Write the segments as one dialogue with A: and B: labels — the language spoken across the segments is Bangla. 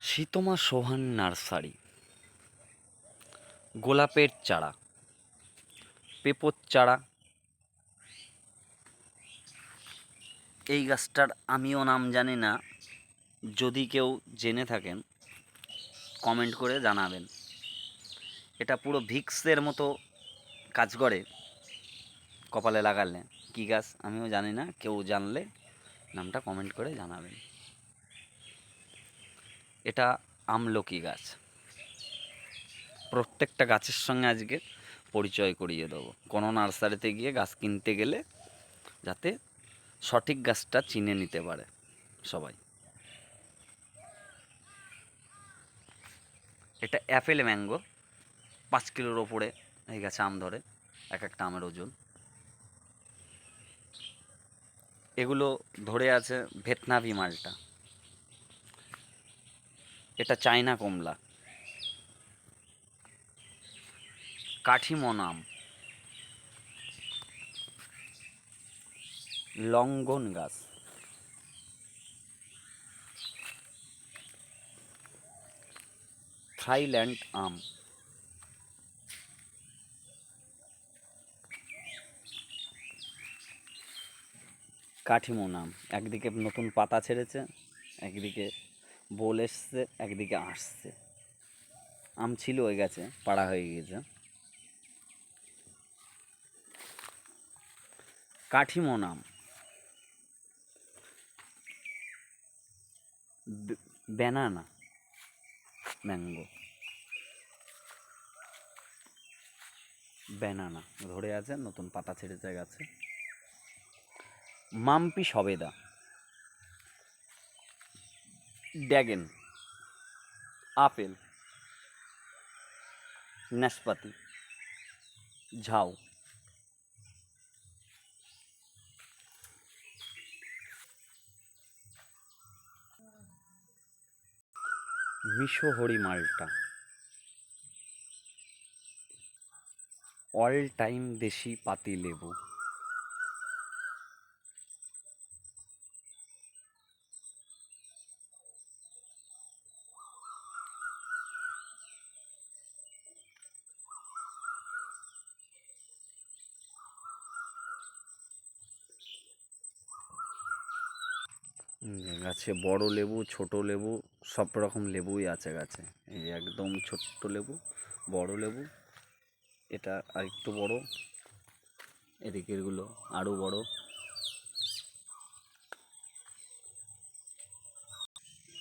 A: শীতমা সোহান নার্সারি। গোলাপের চারা। পেঁপোর চারা। এই গাছটার আমিও নাম জানি না। যদি কেউ জেনে থাকেন, কমেন্ট করে জানাবেন। এটা পুরো ভিক্সের মতো কাজ করে কপালে লাগালে। কী গাছ আমিও জানি না, কেউ জানলে নামটা কমেন্ট করে জানাবেন। এটা আমলকি গাছ। প্রত্যেকটা গাছের সঙ্গে আজকে পরিচয় করিয়ে দেবো। কোনো নার্সারিতে গিয়ে গাছ কিনতে গেলে যাতে সঠিক গাছটা চিনে নিতে পারে সবাই। এটা অ্যাপেল ম্যাঙ্গো, পাঁচ কিলোর ওপরে এই গাছে আম ধরে, এক একটা আমের ওজন। এগুলো ধরে আছে ভেতনাভি মালটা। এটা চায়না কমলা। কাঠিমন আম লঙ্ঘন গাছ। থাইল্যান্ড আম। কাঠিমন আম একদিকে নতুন পাতা ছেড়েছে, একদিকে বোল এসছে, একদিকে আসছে। আম ছিল ওই গাছে, পাড়া হয়ে গিয়েছে কাঠিমন আম। ব্যানানা ম্যাঙ্গো ব্যানানা ধরে আছে, নতুন পাতা ছেড়ে ছেড়েছে গাছে মাম্পি সবেদা। ড্যাগেন আপেল নাশপাতি ঝাউ। মিশোহরি মালটা। অল টাইম দেশি পাতি লেবু। গাছে বড় লেবু, ছোট লেবু, সব রকম লেবুই আছে গাছে। এই একদম ছোট্ট লেবু, বড় লেবু, এটা আরেকটু বড় এদিকেরগুলো আরও বড়।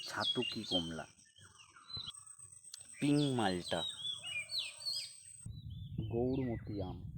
A: ছাতুকি কমলা? পিং মালটা। গৌরমতি আম।